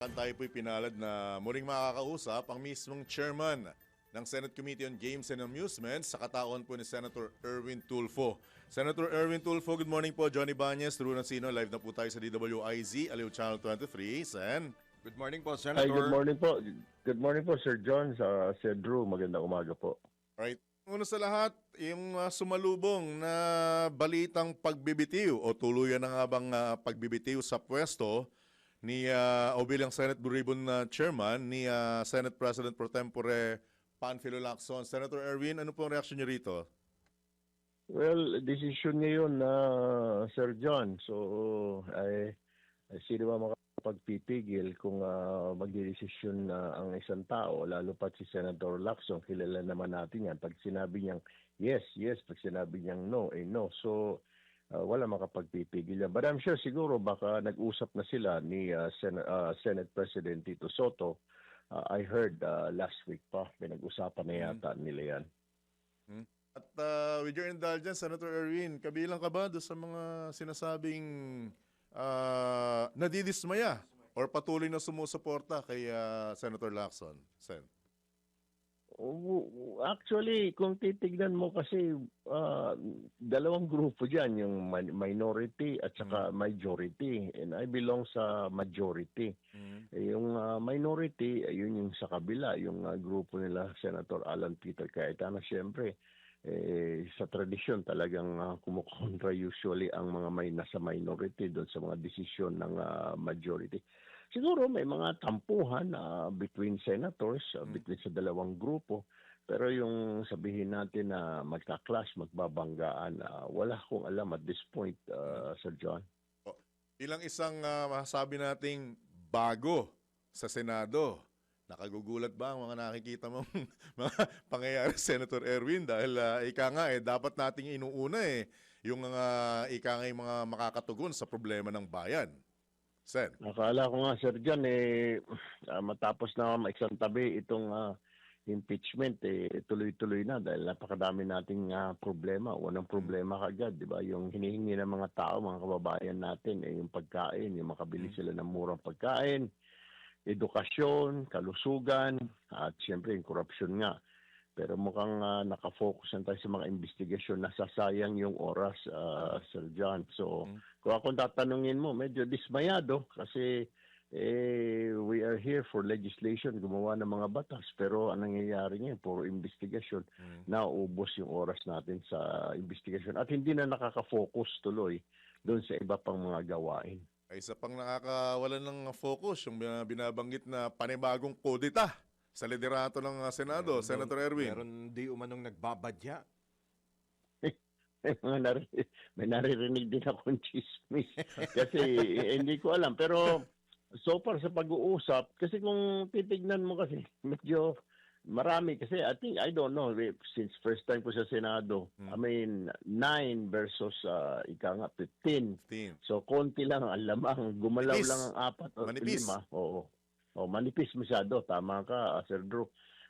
Tayo po'y pinalad na muling makakausap ang mismong chairman ng Senate Committee on Games and Amusements sa katawan po ni Senator Erwin Tulfo. Senator Erwin Tulfo, good morning po. Johnny Banyes, Drew Sino, live na po tayo sa DWIZ, Aliw Channel 23. Sen. Good morning po, Hi, Senator. good morning po. Good morning po, Sir John, sa Sir Drew. Magandang umaga po. Right. Una sa lahat, yung uh, sumalubong na balitang pagbibitiw o tuluyan na nga bang uh, pagbibitiw sa pwesto ni uh, o bilang Senate Blue Ribbon uh, Chairman ni uh, Senate President Pro Tempore Panfilo Lacson. Senator Erwin, ano po ang reaksyon niyo rito? Well, decision niya yun, na Sir John. So, ay, ay sino ba makapagpipigil kung uh, magdidesisyon na ang isang tao, lalo pa si Senator Lacson, kilala naman natin yan. Pag sinabi niyang yes, yes, pag sinabi niyang no, eh no. So, uh, wala makapagpipigil yan. But I'm sure siguro baka nag-usap na sila ni uh, Sen- uh, Senate President Tito Soto. Uh, I heard uh, last week pa, pinag-usapan na yata nila yan. At uh, with your indulgence, Senator Erwin, kabilang ka ba doon sa mga sinasabing uh, nadidismaya or patuloy na sumusuporta kay uh, Senator Lacson? Sen. Actually, kung titignan mo kasi ah, dalawang grupo diyan, yung min- minority at saka majority. And I belong sa majority. Eh, Yung ah, minority, eh, yun yung sa kabila, yung ah, grupo nila Senator Alan Peter Cayetano. Siyempre, eh, sa tradisyon talagang uh, kumukontra usually ang mga may nasa minority doon sa mga desisyon ng ah, majority. Siguro may mga tampuhan ah, between senators, ah, between sa dalawang grupo. Pero yung sabihin natin na magka-clash, magbabanggaan, ah, wala akong alam at this point, ah, Sir John. Bilang isang uh, masasabi nating bago sa Senado, nakagugulat ba ang mga nakikita mong mga pangyayari, Senator Erwin? Dahil uh, ika nga eh, dapat nating inuuna eh, yung mga ika nga yung mga makakatugon sa problema ng bayan. Sen. Akala ko nga, Sir John, eh, ah, matapos na maisang tabi itong ah, impeachment, eh, tuloy-tuloy na dahil napakadami nating ah, problema. Unang problema kagad, di ba? Yung hinihingi ng mga tao, mga kababayan natin, eh, yung pagkain, yung makabili sila ng murang pagkain, edukasyon, kalusugan, at siyempre yung korupsyon nga. Pero mukhang ah, nakafocus na tayo sa mga investigasyon, nasasayang yung oras, ah, Sir John. So, Mm. kung akong tatanungin mo, medyo dismayado kasi eh, we are here for legislation, gumawa ng mga batas. Pero ang nangyayari ngayon, puro investigasyon, Mm. naubos yung oras natin sa investigasyon. At hindi na nakaka-focus tuloy doon sa iba pang mga gawain. Ay isa pang nakakawalan ng focus, yung bin- binabanggit na panibagong kodita sa liderato ng uh, Senado, Meron Senator Erwin. Meron di umanong nagbabadya. may mga nari- may naririnig din akong chismis. kasi eh, hindi ko alam. Pero so far sa pag-uusap, kasi kung titignan mo kasi, medyo marami kasi I think I don't know eh, since first time ko sa Senado Hmm. I mean 9 versus uh, ika nga 15 15. so konti lang ang lamang gumalaw Manipis. lang ang apat o lima oo oh manipis masyado. Tama ka Sir Drew.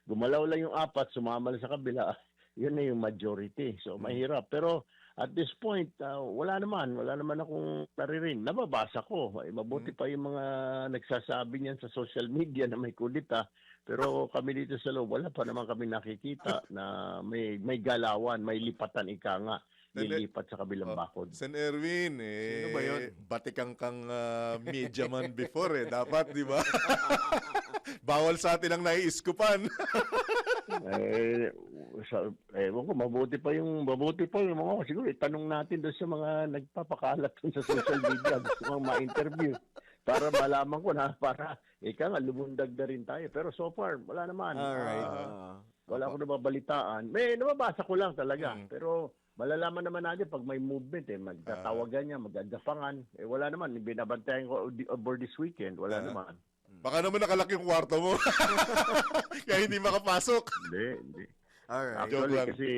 Gumalaw lang yung apat sumama lang sa kabila. Yun na yung majority. So Hmm. mahirap. Pero at this point uh, wala naman. Wala naman akong naririnig. Nababasa ko. Eh, Hmm. mabuti pa yung mga nagsasabi niyan sa social media na may kudita pero kami dito sa loob wala pa naman kami nakikita na may may galawan may lipatan ika nga lilipat sa kabilang Oh, bakod Sen Erwin, eh, Sino ba yun? batikang kang uh, media man before eh. Dapat, di ba? Bawal sa atin ang naiiskupan. eh, sa, ewan ko, mabuti pa yung, mabuti pa yung mga, siguro, itanong natin doon sa mga nagpapakalat sa social media, gusto mga ma-interview, para malaman ko na, para, ika nga, lumundag na rin tayo. Pero so far, wala naman. Alright. Ah, wala akong nababalitaan. May, nababasa ko lang talaga. Mm. Pero, malalaman naman natin pag may movement, eh, magtatawagan niya, magagafangan. Eh, wala naman. Binabantayan ko over this weekend. Wala Ah. naman. Baka naman nakalaki yung kwarto mo. Kaya hindi makapasok. Hindi, hindi. Alright. Joke Actually, lang. kasi,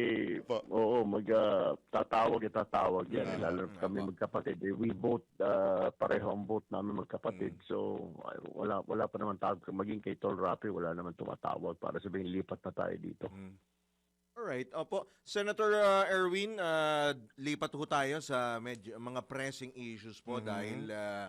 Po. oo, mag, ah, tatawag at tatawag yan. Ah, lalo mm, kami apo. magkapatid. Eh, we both, ah, pareho ang vote namin magkapatid. Mm. So, ay, wala wala pa naman tawag. Maging kay Tol Rapi, wala naman tumatawag para sabihin lipat na tayo dito. Mm. Alright. Opo. Senator uh, Erwin, uh, lipat ho tayo sa medyo, mga pressing issues po Mhm. dahil uh,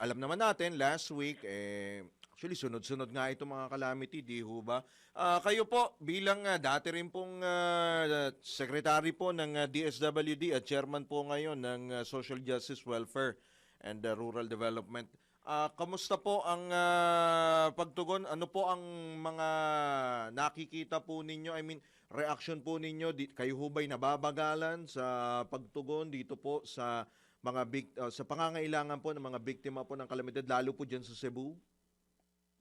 alam naman natin, last week, eh, actually, sunod-sunod nga itong mga calamity, di ho ba? Ah, kayo po, bilang ah, dati rin pong ah, secretary po ng ah, DSWD at chairman po ngayon ng ah, Social Justice Welfare and ah, Rural Development, ah, kamusta po ang ah, pagtugon? Ano po ang mga nakikita po ninyo? I mean, reaction po ninyo? Di, kayo ho ba'y nababagalan sa pagtugon dito po sa mga big, uh, sa pangangailangan po ng mga biktima po ng kalamidad lalo po diyan sa Cebu.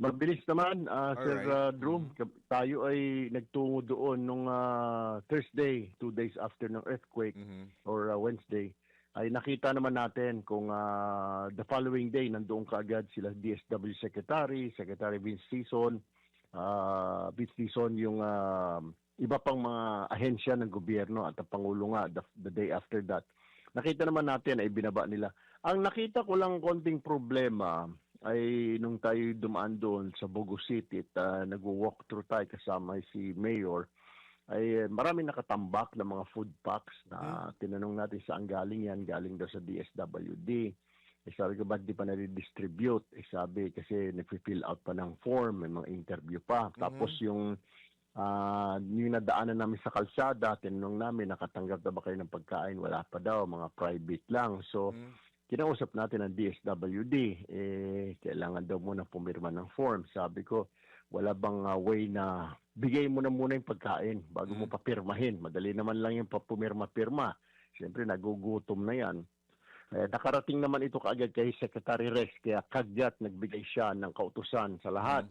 Mabilis naman, ah, Sir Alright. ah, Drew. Tayo ay nagtungo doon nung ah, Thursday, two days after ng earthquake or ah, Wednesday. Ay nakita naman natin kung ah, the following day nandoon kaagad sila DSW Secretary, Secretary Vince Sison, ah Vince Sison yung ah, iba pang mga ahensya ng gobyerno at ang Pangulo nga the, the day after that. Nakita naman natin ay binaba nila. Ang nakita ko lang konting problema ay nung tayo dumaan doon sa Bogo City at uh, nag-walk through tayo kasama si Mayor, ay eh, marami nakatambak ng mga food packs na tinanong natin saan galing yan, galing daw sa DSWD. Eh, sabi ko, ba't di pa nare-distribute? Eh, sabi, kasi nag-fill out pa ng form, may mga interview pa. Tapos yung ah yung nadaanan namin sa kalsada, tinanong namin, nakatanggap na ba kayo ng pagkain? Wala pa daw, mga private lang. So, kinausap natin ang DSWD, eh, kailangan daw muna pumirma ng form. Sabi ko, wala bang ah, way na bigay mo na muna yung pagkain bago mo papirmahin. Madali naman lang yung papumirma-pirma. Siyempre, nagugutom na yan. Eh, nakarating naman ito kaagad kay Secretary Rex, kaya kagyat nagbigay siya ng kautusan sa lahat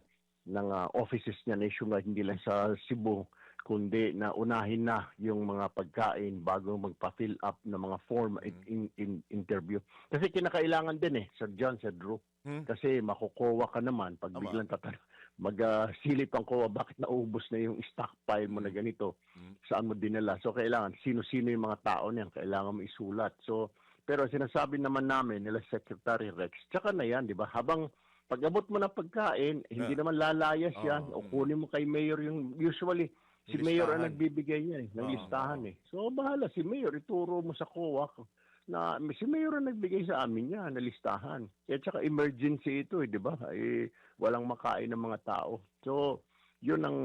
ng ah, offices niya nationwide, hindi lang sa Cebu, kundi na unahin na yung mga pagkain bago magpa-fill up ng mga form at in, in- interview. Kasi kinakailangan din eh, Sir John, Sir Drew. Hmm. Kasi makukuha ka naman pag Tama. biglang tatanong, mag-silip ang kuha, bakit naubos na yung stockpile mo na ganito? Hmm. Saan mo dinala? So kailangan, sino-sino yung mga tao niyan, kailangan mo isulat. So, pero sinasabi naman namin nila Secretary Rex, tsaka na yan, di ba? Habang pag-abot mo ng pagkain, hindi Yeah. naman lalayas yan. O kunin mo kay Mayor yung, usually, si Mayor ang nagbibigay niya eh, ng Oo, listahan eh. So, bahala si Mayor, ituro mo sa COA na si Mayor ang nagbigay sa amin niya na listahan. At saka emergency ito eh, di ba? Eh, walang makain ng mga tao. So, yun ang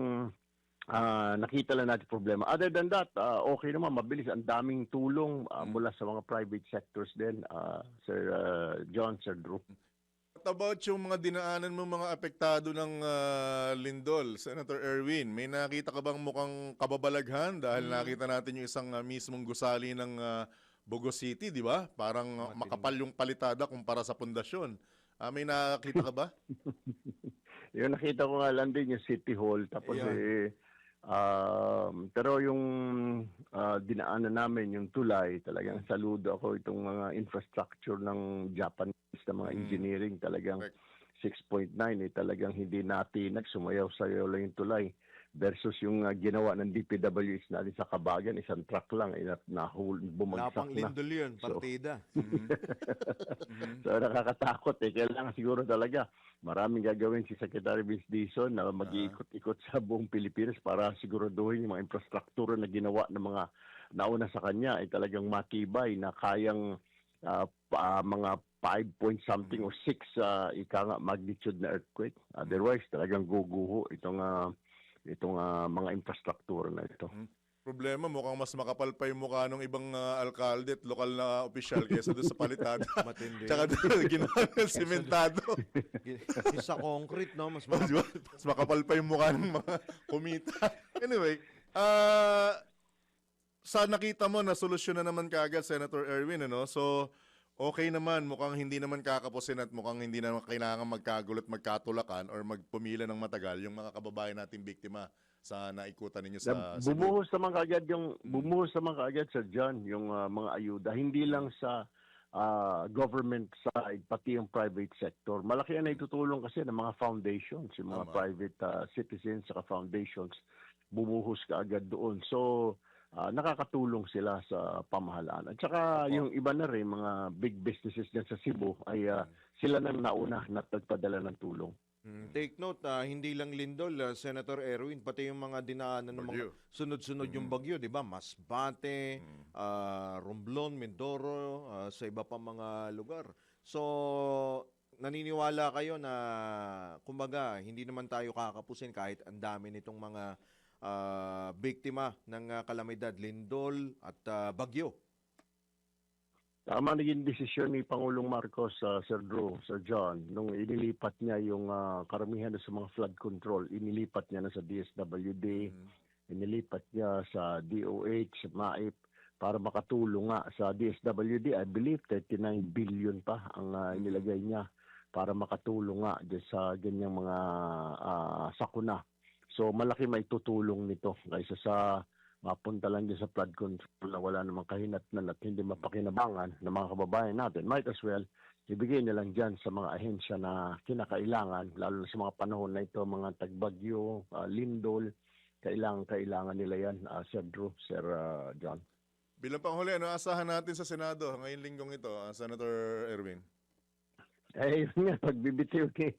ah, nakita lang natin problema. Other than that, ah, okay naman, mabilis. Ang daming tulong Mm. mula sa mga private sectors din, ah, Sir ah, John, Sir Drew. What about yung mga dinaanan mo mga apektado ng ah, lindol, Senator Erwin? May nakita ka bang mukhang kababalaghan dahil nakita natin yung isang ah, mismong gusali ng ah, Bogo City, di ba? Parang Matindi. makapal yung palitada kumpara sa pundasyon. Ah, may nakita ka ba? Yung nakita ko nga lang din yung City Hall. Tapos Ayan. eh, um, pero yung ah, dinaanan namin, yung tulay, talagang saludo ako itong mga infrastructure ng Japanese mga Mm. engineering. Talagang Correct. 6.9 eh, talagang hindi natin nagsumayaw-sayaw lang yung tulay. Versus yung ah, ginawa ng DPWH natin sa Kabagan, isang truck lang, eh, na, nahul, bumagsak pang na. lindol yun, So- partida. Mhm. Mhm. So nakakatakot eh. Kailangan siguro talaga maraming gagawin si Secretary Vince Dizon na mag-iikot-ikot sa buong Pilipinas para siguraduhin yung mga infrastruktura na ginawa ng mga nauna sa kanya ay talagang matibay na kayang ah, pa- mga 5 point something o 6 uh, ika nga magnitude na earthquake. Otherwise, talagang guguho itong ah, itong ah, mga infrastruktura na ito. Problema, mukhang mas makapal pa yung mukha ng ibang ah, alkalde at lokal na opisyal kaysa doon sa palitada. Matindi. Tsaka doon, ginawa ng sementado. Sa concrete, no? Mas ba? Mas makapal pa yung mukha ng mga kumita. Anyway, ah sa nakita mo na solusyon na naman kaagad, Senator Erwin, ano? So, okay naman, mukhang hindi naman kakapusin at mukhang hindi naman kailangan magkagulat, magkatulakan or magpumila ng matagal yung mga kababayan nating biktima sa naikutan ninyo sa Cebu. bumuhos naman kaagad yung bumuhos naman kaagad sa John yung ah, mga ayuda hindi lang sa ah, government side pati yung private sector malaki ang naitutulong kasi ng mga foundations yung mga Tama. private ah, citizens saka foundations bumuhos kaagad doon so ah, nakakatulong sila sa pamahalaan at saka Opo. yung iba na rin mga big businesses dyan sa Cebu ay ah, sila nang nauna na nagpadala ng tulong Mm, Take note, ah, hindi lang lindol, ah, Senator Erwin, pati yung mga dinaanan ng mga sunod-sunod yung bagyo, di ba? Masbate, Mm. ah, Romblon, Mindoro, ah, sa iba pa mga lugar. So, naniniwala kayo na, kumbaga, hindi naman tayo kakapusin kahit ang dami nitong mga ah, biktima ng ah, kalamidad, lindol at ah, bagyo. Tama naging desisyon ni Pangulong Marcos, uh, Sir Drew, Sir John, nung inilipat niya yung ah, karamihan na sa mga flood control, inilipat niya na sa DSWD, Mm. inilipat niya sa DOH, MAIP, para makatulong nga sa DSWD. I believe 39 billion pa ang ah, inilagay niya para makatulong nga sa ganyang mga ah, sakuna. So malaki may tutulong nito kaysa sa mapunta lang dyan sa flood control na wala namang kahinatnan at hindi mapakinabangan ng mga kababayan natin. Might as well, ibigay na lang dyan sa mga ahensya na kinakailangan, lalo na sa mga panahon na ito, mga tagbagyo, ah, lindol, kailangan kailangan nila yan, ah, Sir Drew, Sir ah, John. Bilang panghuli, ano asahan natin sa Senado ngayong linggong ito, ah, Senator Erwin? Eh, yun nga, pagbibitiw ni,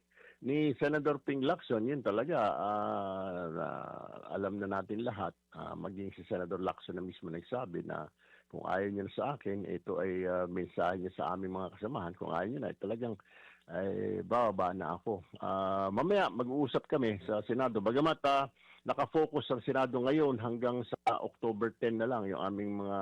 ni Senador Ping Lacson, yun talaga, ah, na- alam na natin lahat, ah, maging si Senador Lacson na mismo nagsabi na kung ayaw niya na sa akin, ito ay ah, mensahe niya sa aming mga kasamahan. Kung ayaw niya na, eh, talagang ay bababa na ako. Ah, mamaya mag-uusap kami sa Senado. Bagamat ah, nakafocus ang Senado ngayon hanggang sa October 10 na lang yung aming mga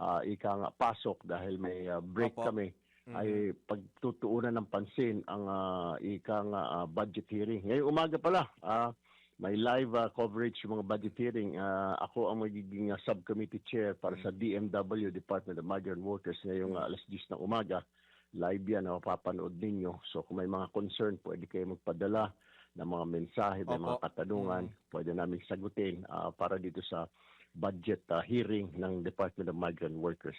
ah, ika nga pasok dahil may ah, break Opo. kami ay pagtutuunan ng pansin ang ah, ika nga ah, budget hearing. Ngayong umaga pala, ah, may live ah, coverage yung mga budget hearing. Ah, ako ang magiging ah, subcommittee chair para sa DMW, Department of Migrant Workers, ngayong ah, alas 10 ng umaga. Live yan, mapapanood ninyo. So kung may mga concern, pwede kayo magpadala ng mga mensahe, may Opo. mga katanungan, pwede namin sagutin ah, para dito sa budget ah, hearing ng Department of Migrant Workers.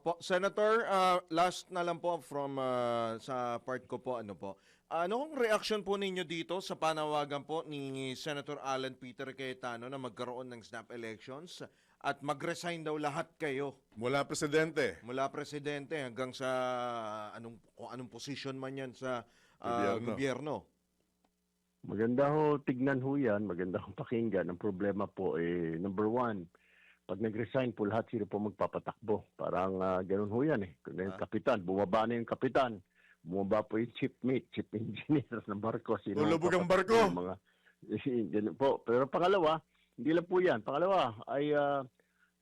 Po, Senator, ah, last na lang po from ah, sa part ko po, ano po. Anong reaction po ninyo dito sa panawagan po ni Senator Alan Peter Cayetano na magkaroon ng snap elections at mag-resign daw lahat kayo Mula Presidente. mula presidente hanggang sa anong kung anong position man yan sa ah, Gobyerno. gobyerno. Maganda ho, tignan ho yan. Maganda ho pakinggan. Ang problema po, eh, number one, pag nag-resign po lahat, sino po magpapatakbo? Parang ah, ganun ho yan eh. Kung yung Ah. kapitan, bumaba na yung kapitan. Bumaba po yung chief mate, chief engineer ng barko. Sino Lulubog ang barko. Mga, eh, ganun po. Pero pangalawa, hindi lang po yan. Pangalawa, ay ah,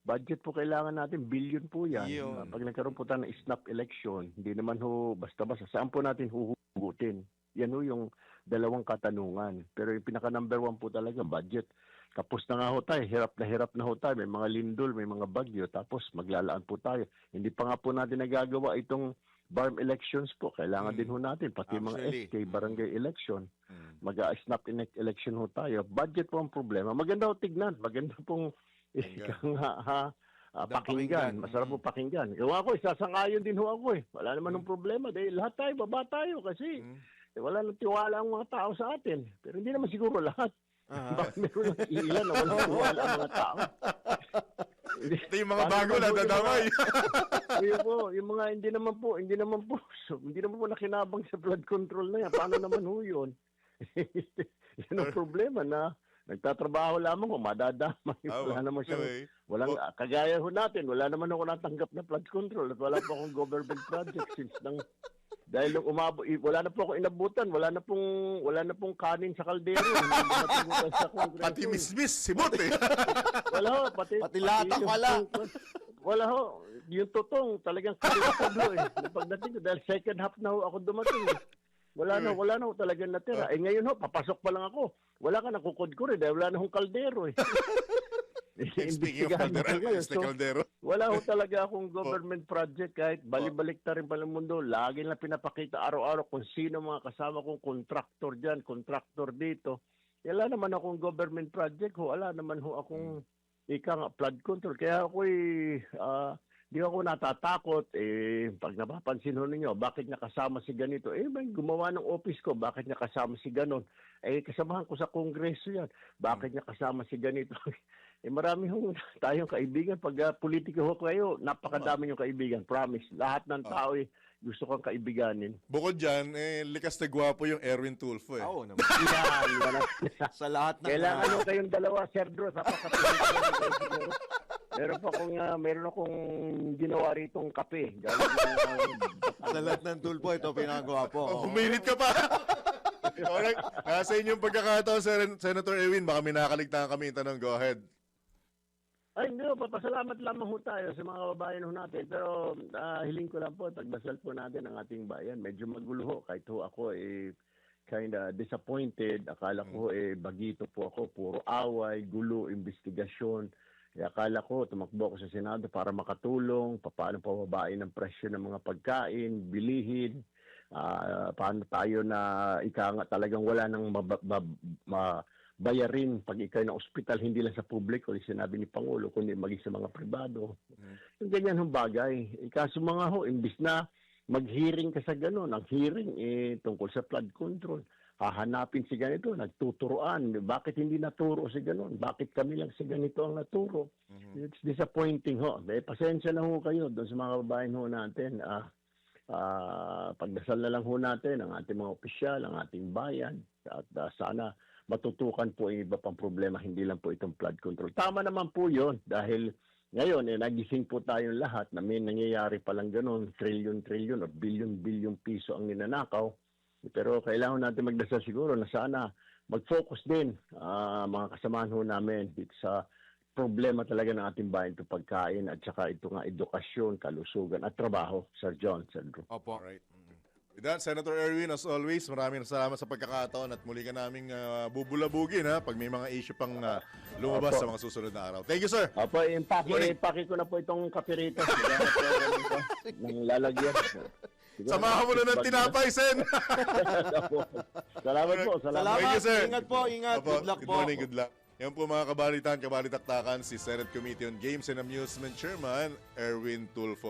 budget po kailangan natin. Billion po yan. Yun. Ah, Pag nagkaroon po tayo ng snap election, hindi naman ho basta-basta. Saan po natin huhugutin? Yan ho yung dalawang katanungan. Pero yung pinaka number one po talaga, budget. Tapos na nga ho tayo, hirap na hirap na ho tayo. May mga lindol, may mga bagyo. Tapos maglalaan po tayo. Hindi pa nga po natin nagagawa itong barm elections po. Kailangan Mm. din ho natin, pati yung mga. SK, barangay election. Mm. Mag-snap election ho tayo. Budget po ang problema. Maganda ho tignan. Maganda pong Pakinggan. ika nga ha, ah, Magandang pakinggan. pakinggan. Masarap po pakinggan. Kaya ako, isasangayon din ho ako eh. Wala naman ng problema. Dahil lahat tayo, baba tayo kasi Mm. eh, wala nang tiwala ang mga tao sa atin. Pero hindi naman siguro lahat. Ah. Bakit meron lang ilan na walang tiwala ang mga tao? Ito yung mga bago na dadamay. Ayun po, yung mga hindi naman po, hindi naman po, so, hindi naman po nakinabang sa blood control na yan. Paano naman ho yun? yan ang problema na nagtatrabaho lamang kung madadamay. Ah, Wala naman siyang anyway, Walang Well- kagaya ho natin, wala naman ako natanggap na flood control at wala po akong government project since nang dahil nung umabo, i- wala na po ako inabutan, wala na pong wala na pong kanin sa kaldero. Sa kongreso. pati mismis, simot eh. Wala ho, pati Pati latak yung- wala. Wala ho, yung totong talagang ho eh. Pagdating ko dahil second half na ho ako dumating. Wala na, wala na ho talagang natira. Eh ngayon ho, papasok pa lang ako. Wala ka nakukod ko rin dahil wala na hong kaldero eh. Speaking of ngayon. Mr. So, Caldero. wala ho talaga akong government project kahit balibalik na rin pala mundo. Lagi na pinapakita araw-araw kung sino mga kasama kong contractor dyan, contractor dito. Wala naman akong government project ho. Wala naman ho akong ika nga flood control. Kaya ako'y ah, di ako natatakot. Eh, pag napapansin ho ninyo, bakit niya kasama si ganito? Eh, may gumawa ng office ko, bakit niya kasama si ganon? Eh, kasamahan ko sa kongreso yan. Bakit niya kasama si ganito? eh, marami hong tayong kaibigan. Pag uh, politiko ho kayo, napakadami yung kaibigan. Promise. Lahat ng Ah. tao eh, gusto kong kaibiganin. Bukod dyan, eh, likas na gwapo yung Erwin Tulfo eh. Oo naman. Yan, ang- sa lahat ng Kailangan nyo kayong dalawa, Sir Drew. Napakapagod. Meron pa akong, ah, meron akong ginawa ritong kape. Galing Sa lahat ng tulpo, ito pinagawa po. Oh, umilit ka pa. Alright. Nasa inyong pagkakataon, Sen- Senator Erwin. Baka may nakakaligtaan kami yung tanong. Go ahead. Ay, hindi po. Papasalamat lamang ho tayo sa mga kababayan ho natin. Pero ah, hiling ko lang po, pagdasal po natin ang ating bayan. Medyo magulo ho. Kahit ho ako eh, kind of disappointed. Akala ko eh, bagito po ako. Puro away, gulo, investigasyon. Eh, akala ko, tumakbo ako sa Senado para makatulong, paano pababain ang presyo ng mga pagkain, bilihin, ah, paano tayo na ika nga talagang wala nang maba- mab- ma- bayarin pag ikay na ospital, hindi lang sa publiko, yung sinabi ni Pangulo, kundi maging sa mga pribado. Yung ganyan hong bagay. Eh, kaso mga ho, imbis na mag-hearing ka sa ganun, ang hearing eh, tungkol sa flood control, hahanapin si ganito, nagtuturoan. Bakit hindi naturo si ganun? Bakit kami lang si ganito ang naturo? It's disappointing ho. Eh, pasensya na ho kayo doon sa mga babaeng ho natin. Ah, ah, pagdasal na lang ho natin ang ating mga opisyal, ang ating bayan. At ah, sana matutukan po ang iba pang problema, hindi lang po itong flood control. Tama naman po yon dahil ngayon, eh, nagising po tayong lahat na may nangyayari palang ganun, trillion-trillion o billion-billion piso ang ninanakaw. Pero kailangan natin magdasal siguro na sana mag-focus din ah, mga kasamahan ho namin dito sa problema talaga ng ating bayan ito pagkain at saka ito nga edukasyon, kalusugan at trabaho, Sir John, Sir Drew. Opo. Alright. With that, Senator Erwin, as always, maraming salamat sa pagkakataon at muli ka naming ah, bubulabugin ha, pag may mga issue pang ah, lumabas Opo. sa mga susunod na araw. Thank you, sir. Apo, impake, impake ko na po itong kapirito. Maghanap po ako nito ng lalagyan. Samahan mo na ng tinapay, Sen. Apo. salamat po, salamat. Salamat. Thank you, sir. Ingat po, ingat. Opo, Good luck good po. morning, good luck. Yan po mga kabalitan, kabalitaktakan, si Senate Committee on Games and Amusement Chairman, Erwin Tulfo.